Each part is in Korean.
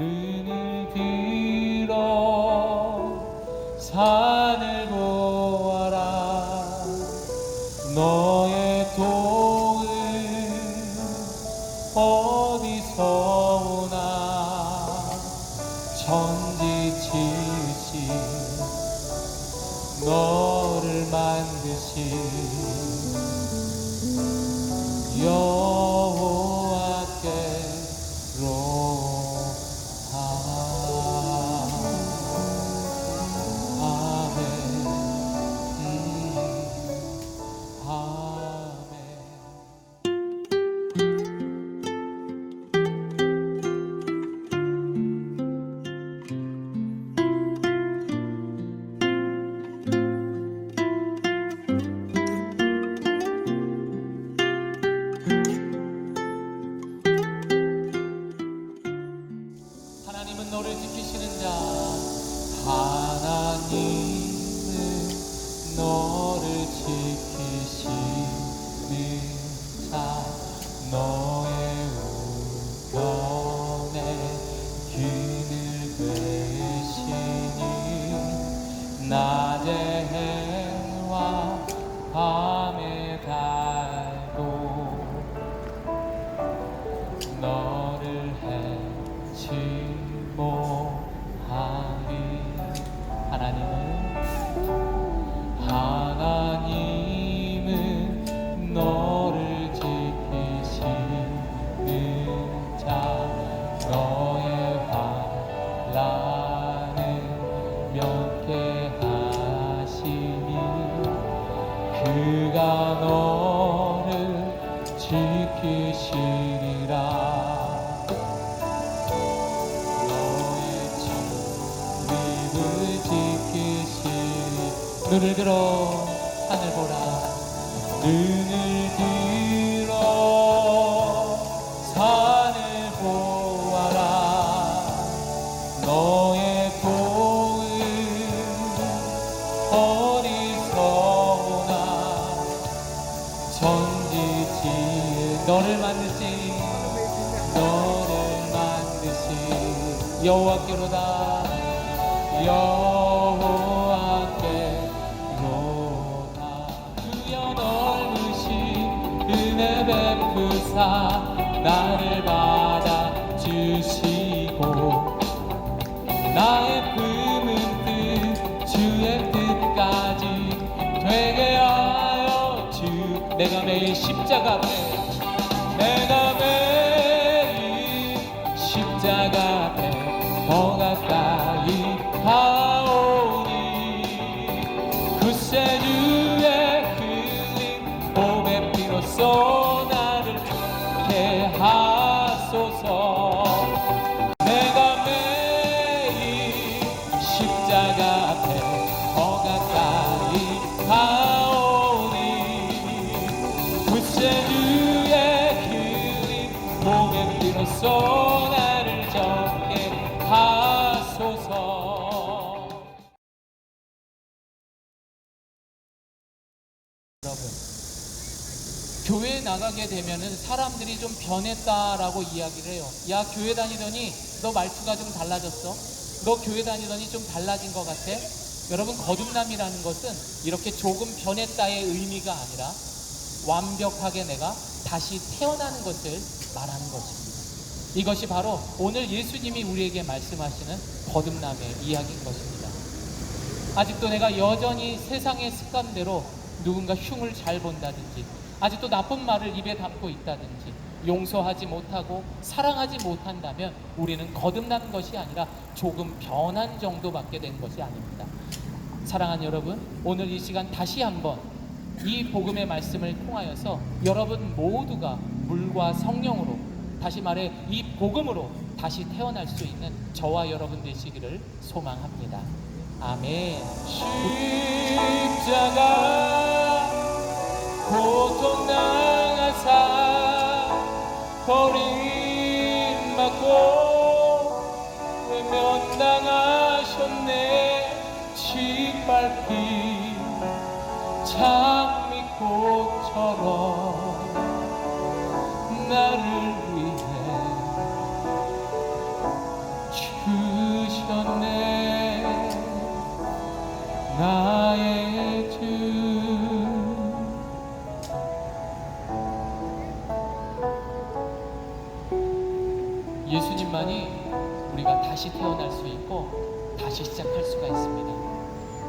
눈을 들어 산을 보아라. 너의 도움 어디서 오나. 천지치신 너를 만드신 여 지키시는 자 하나님은 너를 지키시는 자 너의 우편에 길을 되시니 낮 하나님은 하나님은 너를 지키시는 자 너의 환란을 면 눈을 들어 하늘 보라. 눈을 들어 산을 보아라. 너의 도움 어디서 오나 전지지에 너를 만드신 너를 만드신 여호와께로다. 여호와 내가 매일 십자가 앞에 내가 매일 십자가 앞에 더 가까이 가오니. 그새 주의 흘린 몸의 피로써 나를 깨 하소서. 내가 매일 십자가 앞에 더 가까이 가오니 여러분 교회 나가게 되면은 사람들이 좀 변했다라고 이야기를 해요. 야 교회 다니더니 너 말투가 좀 달라졌어. 너 교회 다니더니 좀 달라진 것 같아. 여러분 거듭남이라는 것은 이렇게 조금 변했다의 의미가 아니라 완벽하게 내가 다시 태어나는 것을 말하는 것입니다. 이것이 바로 오늘 예수님이 우리에게 말씀하시는 거듭남의 이야기인 것입니다. 아직도 내가 여전히 세상의 습관대로 누군가 흉을 잘 본다든지 아직도 나쁜 말을 입에 담고 있다든지 용서하지 못하고 사랑하지 못한다면 우리는 거듭난 것이 아니라 조금 변한 정도밖에 된 것이 아닙니다. 사랑하는 여러분, 오늘 이 시간 다시 한번 이 복음의 말씀을 통하여서 여러분 모두가 물과 성령으로 다시 말해 이 복음으로 다시 태어날 수 있는 저와 여러분 되시기를 소망합니다. 아멘. 십자가 고통 당하사 버림받고 외면당하셨네. 짓밟힌 장미꽃처럼 예수님만이 우리가 다시 태어날 수 있고 다시 시작할 수가 있습니다.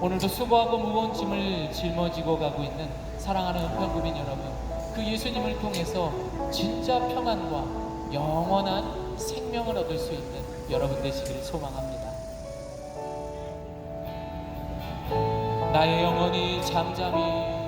오늘도 수고하고 무거운 짐을 짊어지고 가고 있는 사랑하는 은평구민 여러분, 그 예수님을 통해서 진짜 평안과 영원한 생명을 얻을 수 있는 여러분 되시기를 소망합니다. 나의 영혼이 잠잠히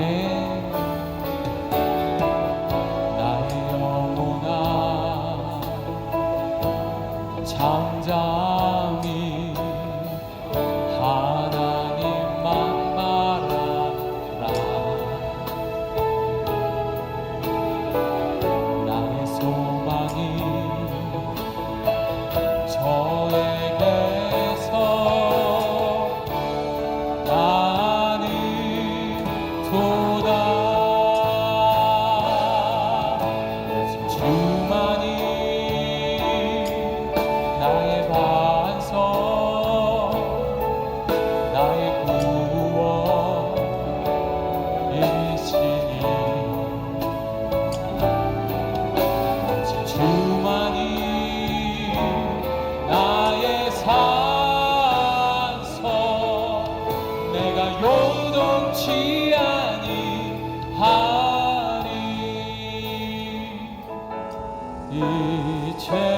아 이제